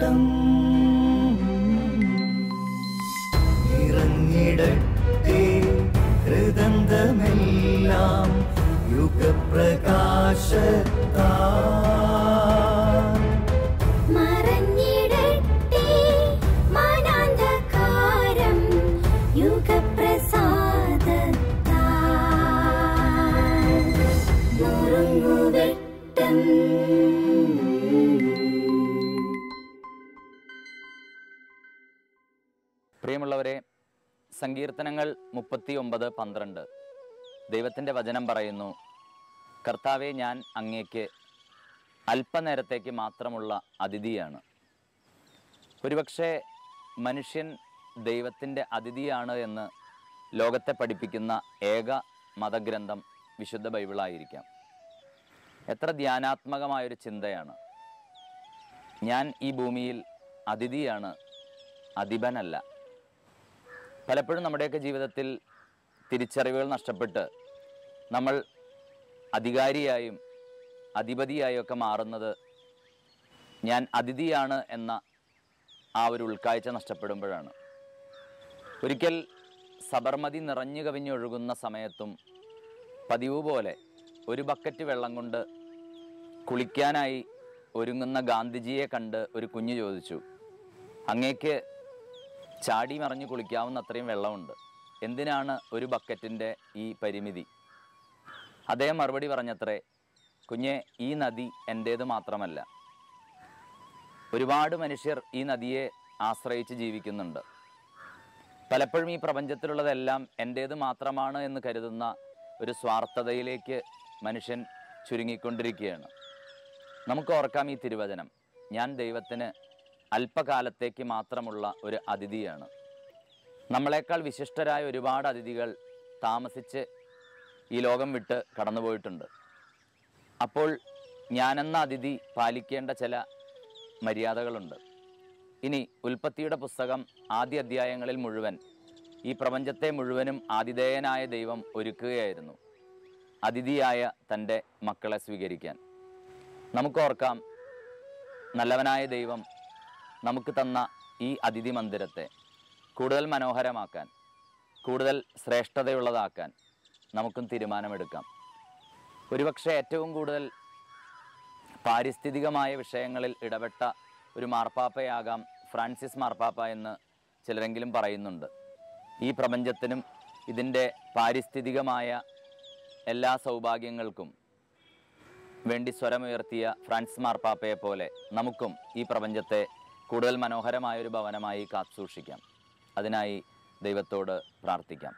നുറുങ്ങുവെട്ടം ഇറങ്ങിടട്ടെ ഹൃദന്തമെല്ലാം യുഗപ്രകാശത്താ. പ്രിയമുള്ളവരെ സങ്കീർത്തനങ്ങൾ മുപ്പത്തി ഒമ്പത് പന്ത്രണ്ട്. ദൈവത്തിന്റെ വചനം പറയുന്നു കർത്താവെ ഞാൻ അങ്ങേക്ക് അല്പനേരത്തേക്ക് മാത്രമുള്ള അതിഥിയാണ്. ഒരുപക്ഷെ മനുഷ്യൻ ദൈവത്തിന്റെ അതിഥിയാണ് എന്ന് ലോകത്തെ പഠിപ്പിക്കുന്ന ഏക മതഗ്രന്ഥം വിശുദ്ധ ബൈബിളായിരിക്കാം. എത്ര ധ്യാനാത്മകമായൊരു ചിന്തയാണ്. ഞാൻ ഈ ഭൂമിയിൽ അതിഥിയാണ് അധിപനല്ല. പലപ്പോഴും നമ്മുടെയൊക്കെ ജീവിതത്തിൽ തിരിച്ചറിവുകൾ നഷ്ടപ്പെട്ട് നമ്മൾ അധികാരിയായും അധിപതിയായും ഒക്കെ മാറുന്നത് ഞാൻ അതിഥിയാണ് എന്ന ആ ഒരു ഉൾക്കാഴ്ച നഷ്ടപ്പെടുമ്പോഴാണ്. ഒരിക്കൽ സബർമതി നിറഞ്ഞു കവിഞ്ഞൊഴുകുന്ന സമയത്തും പതിവ് പോലെ ഒരു ബക്കറ്റ് വെള്ളം കൊണ്ട് കുളിക്കാനായി ഒരുങ്ങുന്ന ഗാന്ധിജിയെ കണ്ട് ഒരു കുഞ്ഞു ചോദിച്ചു അങ്ങേക്ക് ചാടി മറിഞ്ഞ് കുളിക്കാവുന്ന അത്രയും വെള്ളമുണ്ട്. എന്തിനാണ് ഒരു ബക്കറ്റിന്റെ ഈ പരിമിതി? അദ്ദേഹം മറുപടി പറഞ്ഞത്രേ കുഞ്ഞെ ഈ നദി എന്റേത് മാത്രമല്ല. ഒരുപാട് മനുഷ്യർ ഈ നദിയെ ആശ്രയിച്ച് ജീവിക്കുന്നുണ്ട്. പലപ്പോഴും ഈ പ്രപഞ്ചത്തിലുള്ളതെല്ലാം എന്റേത് മാത്രമാണ് എന്ന് കരുതുന്ന ഒരു സ്വാർത്ഥതയിലേക്ക് മനുഷ്യൻ ചുരുങ്ങിക്കൊണ്ടിരിക്കുകയാണ്. നമുക്ക് ഓർക്കാം ഈ തിരുവചനം ഞാൻ ദൈവത്തിന് അല്പകാലത്തേക്ക് മാത്രമുള്ള ഒരു അതിഥിയാണ്. നമ്മളെക്കാൾ വിശിഷ്ടരായ ഒരുപാട് അതിഥികൾ താമസിച്ച് ഈ ലോകം വിട്ട് കടന്നുപോയിട്ടുണ്ട്. അപ്പോൾ ഞാനെന്ന അതിഥി പാലിക്കേണ്ട ചില മര്യാദകളുണ്ട്. ഇനി ഉൽപ്പത്തിയുടെ പുസ്തകം ആദ്യ അധ്യായങ്ങളിൽ മുഴുവൻ ഈ പ്രപഞ്ചത്തെ മുഴുവനും ആതിഥേയനായ ദൈവം ഒരുക്കുകയായിരുന്നു. അതിഥിയായ തന്റെ മക്കളെ സ്വീകരിക്കാൻ. നമുക്കോർക്കാം നല്ലവനായ ദൈവം നമുക്ക് തന്ന ഈ അതിഥി മന്ദിരത്തെ കൂടുതൽ മനോഹരമാക്കാൻ കൂടുതൽ ശ്രേഷ്ഠതയുള്ളതാക്കാൻ നമുക്കും തീരുമാനമെടുക്കാം. ഒരുപക്ഷെ ഏറ്റവും കൂടുതൽ പാരിസ്ഥിതികമായ വിഷയങ്ങളിൽ ഇടപെട്ട ഒരു മാർപ്പാപ്പയാകാം ഫ്രാൻസിസ് മാർപ്പാപ്പ എന്ന് ചിലരെങ്കിലും പറയുന്നുണ്ട്. ഈ പ്രപഞ്ചത്തിനും ഇതിന്റെ പാരിസ്ഥിതികമായ എല്ലാ സൗഭാഗ്യങ്ങൾക്കും വേണ്ടി സ്വരമുയർത്തിയ ഫ്രാൻസിസ് മാർപ്പാപ്പയെ പോലെ നമുക്കും ഈ പ്രപഞ്ചത്തെ കൂടുതൽ മനോഹരമായ ഒരു ഭവനമായി കാത്തുസൂക്ഷിക്കാം. അതിനായി ദൈവത്തോട് പ്രാർത്ഥിക്കാം.